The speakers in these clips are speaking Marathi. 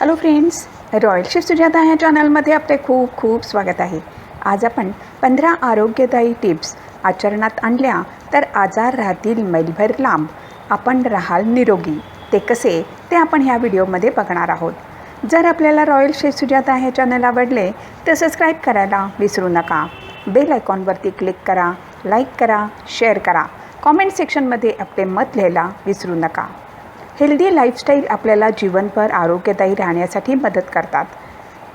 Hello friends royal chef Sujata ह्या चॅनलमध्ये आपले खूप खूप स्वागत आहे. आज आपण पंधरा आरोग्यदायी टिप्स आचरणात आणल्या तर आजार राहतील मैलभर लांब. आपण राहाल निरोगी. ते कसे? ते आपण ह्या व्हिडिओमध्ये बघणार आहोत. जर आपल्याला रॉयल शेफ सुजाता हे चॅनल आवडले तर सबस्क्राईब करायला विसरू नका. बेल आयकॉनवरती क्लिक करा लाईक करा शेअर करा. कॉमेंट सेक्शनमध्ये आपले मत लिहायला विसरू नका. हेल्दी लाईफस्टाईल आपल्याला जीवनभर आरोग्यदायी राहण्यासाठी मदत करतात.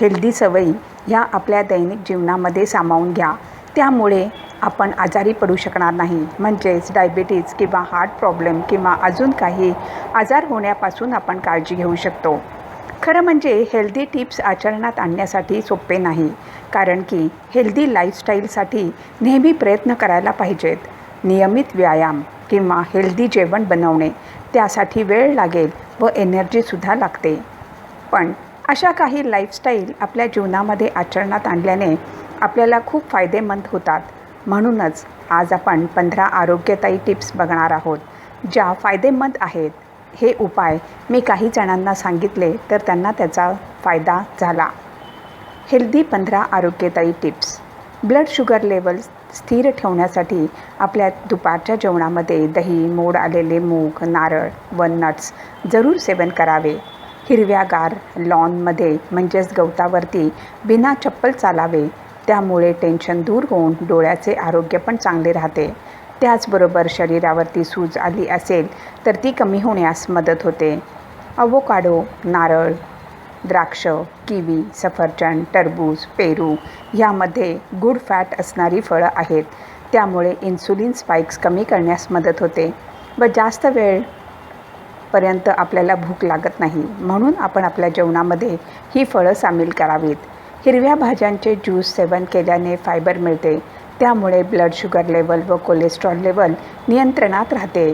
हेल्दी सवयी ह्या आपल्या दैनिक जीवनामध्ये सामावून घ्या. त्यामुळे आपण आजारी पडू शकणार नाही. म्हणजेच डायबिटीज किंवा हार्ट प्रॉब्लेम किंवा अजून काही आजार होण्यापासून आपण काळजी घेऊ शकतो. खरं म्हणजे हेल्दी टिप्स आचरणात आणण्यासाठी सोपे नाही. कारण की हेल्दी लाईफस्टाईलसाठी नेहमी प्रयत्न करायला पाहिजेत. नियमित व्यायाम किंवा हेल्दी जेवण बनवणे त्यासाठी वेळ लागेल व एनर्जीसुद्धा लागते. पण अशा काही लाईफस्टाईल आपल्या जीवनामध्ये आचरणात आणल्याने आपल्याला खूप फायदेमंद होतात. म्हणूनच आज आपण पंधरा आरोग्यदायी टिप्स बघणार आहोत ज्या फायदेमंद आहेत. हे उपाय मी काही जणांना सांगितले तर त्यांना त्याचा फायदा झाला. हेल्दी पंधरा आरोग्यदायी टिप्स ब्लड शुगर लेवल्स स्थिर ठेवण्यासाठी आपल्या दुपारच्या जेवणामध्ये दही मोड आलेले मूग नारळ व नट्स जरूर सेवन करावे. हिरव्यागार लॉनमध्ये म्हणजेच गवतावरती बिना चप्पल चालावे. त्यामुळे टेन्शन दूर होऊन डोळ्याचे आरोग्य पण चांगले राहते. त्याचबरोबर शरीरावरती सूज आली असेल तर ती कमी होण्यास मदत होते. अवोकाडो नारळ द्राक्ष किवी सफरचंद टरबूज पेरू ह्यामध्ये गुड फॅट असणारी फळं आहेत. त्यामुळे इन्सुलिन स्पाइक्स कमी करण्यास मदत होते. व जास्त वेळ पर्यंत आपल्याला भूक लागत नाही. म्हणून आपण आपल्या जेवणामध्ये ही फळं सामील करावीत. हिरव्या भाज्यांचे ज्यूस सेवन केल्याने फायबर मिळते. त्यामुळे ब्लड शुगर लेवल व कोलेस्ट्रॉल लेवल नियंत्रणात राहते.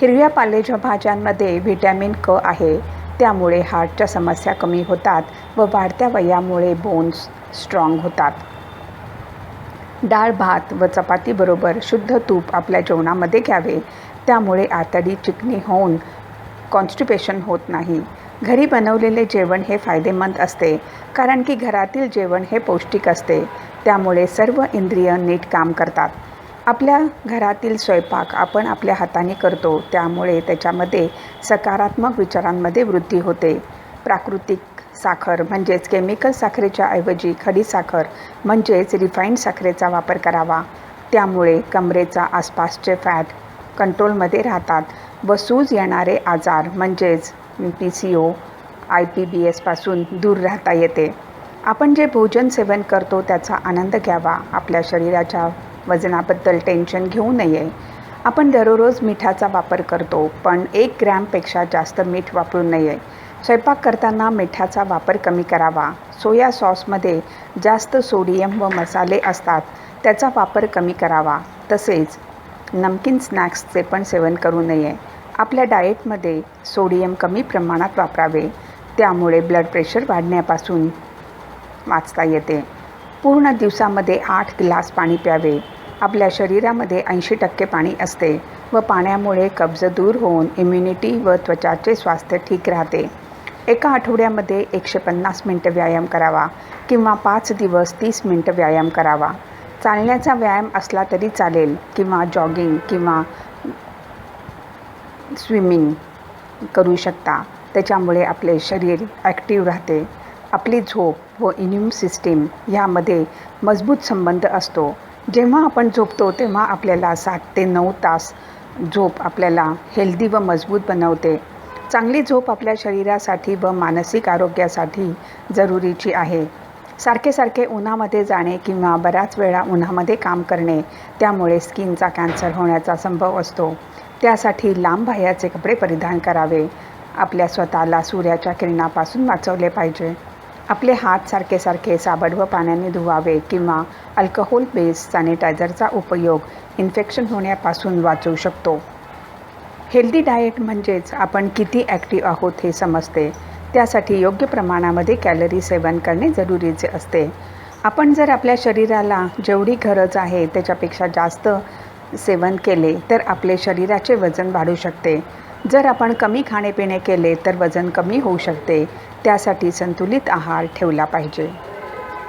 हिरव्या पालेच्या भाज्यांमध्ये व्हिटॅमिन क आहे. त्यामुळे हार्टच्या समस्या कमी होतात व वाढत्या वयामुळे बोन्स स्ट्रॉंग होतात. डाळ भात व चपातीबरोबर शुद्ध तूप आपल्या जेवणामध्ये घ्यावे. त्यामुळे आतडी चिकणी होऊन कॉन्स्टिपेशन होत नाही. घरी बनवलेले जेवण हे फायदेमंद असते कारण की घरातील जेवण हे पौष्टिक असते. त्यामुळे सर्व इंद्रिय नीट काम करतात. आपल्या घरातील स्वयंपाक आपण आपल्या हाताने करतो त्यामुळे त्याच्यामध्ये सकारात्मक विचारांमध्ये वृद्धी होते. प्राकृतिक साखर म्हणजेच केमिकल साखरेच्या ऐवजी खडी साखर म्हणजेच रिफाईंड साखरेचा वापर करावा. त्यामुळे कमरेचा आसपासचे फॅट कंट्रोलमध्ये राहतात. व सूज येणारे आजार म्हणजेच P C O I P B एसपासून दूर राहता येते. आपण जे भोजन सेवन करतो त्याचा आनंद घ्यावा. आपल्या शरीराच्या वजनाबद्दल टेन्शन घेऊ नये. आपण दररोज मिठाचा वापर करतो पण एक ग्रॅमपेक्षा जास्त मीठ वापरू नये. स्वयंपाक करताना मिठाचा वापर कमी करावा. सोया सॉसमध्ये जास्त सोडियम व मसाले असतात त्याचा वापर कमी करावा. तसेच नमकीन स्नॅक्सचे पण सेवन करू नये. आपल्या डाएटमध्ये सोडियम कमी प्रमाणात वापरावे. त्यामुळे ब्लड प्रेशर वाढण्यापासून वाचता येते. पूर्ण दिवसामध्ये आठ ग्लास पाणी प्यावे. आपल्या शरीरामध्ये ऐंशी टक्के पाणी असते व पाण्यामुळे कब्ज दूर होऊन इम्युनिटी व त्वचाचे स्वास्थ्य ठीक राहते. एका आठवड्यामध्ये एकशे पन्नास मिनटं व्यायाम करावा किंवा पाच दिवस तीस मिनटं व्यायाम करावा. चालण्याचा व्यायाम असला तरी चालेल किंवा जॉगिंग किंवा स्विमिंग करू शकता. त्याच्यामुळे आपले शरीर ॲक्टिव्ह राहते. आपली झोप व इम्युन सिस्टीम ह्यामध्ये मजबूत संबंध असतो. जेव्हा आपण झोपतो तेव्हा आपल्याला सात ते नऊ तास झोप आपल्याला हेल्दी व मजबूत बनवते. चांगली झोप आपल्या शरीरासाठी व मानसिक आरोग्यासाठी जरुरीची आहे. सारखे सारखे उन्हामध्ये जाणे किंवा बऱ्याच वेळा उन्हामध्ये काम करणे त्यामुळे स्किनचा कॅन्सर होण्याचा संभव असतो. त्यासाठी लांब बाह्याचे कपडे परिधान करावे. आपल्या स्वतःला सूर्याच्या किरणापासून वाचवले पाहिजे. आपले हात सारखे सारखे साबण व पाण्याने धुवावे किंवा अल्कोहोल बेस्ड सॅनिटायझरचा उपयोग इन्फेक्शन होण्यापासून वाचवू शकतो. हेल्दी डाएट म्हणजेच आपण किती ॲक्टिव्ह आहोत हे समजते. त्यासाठी योग्य प्रमाणामध्ये कॅलरी सेवन करणे जरुरीचे असते. आपण जर आपल्या शरीराला जेवढी गरज आहे त्याच्यापेक्षा जास्त सेवन केले तर आपले शरीराचे वजन वाढू शकते. जर आपण कमी खाणेपिणे केले तर वजन कमी होऊ शकते. त्यासाठी संतुलित आहार ठेवला पाहिजे.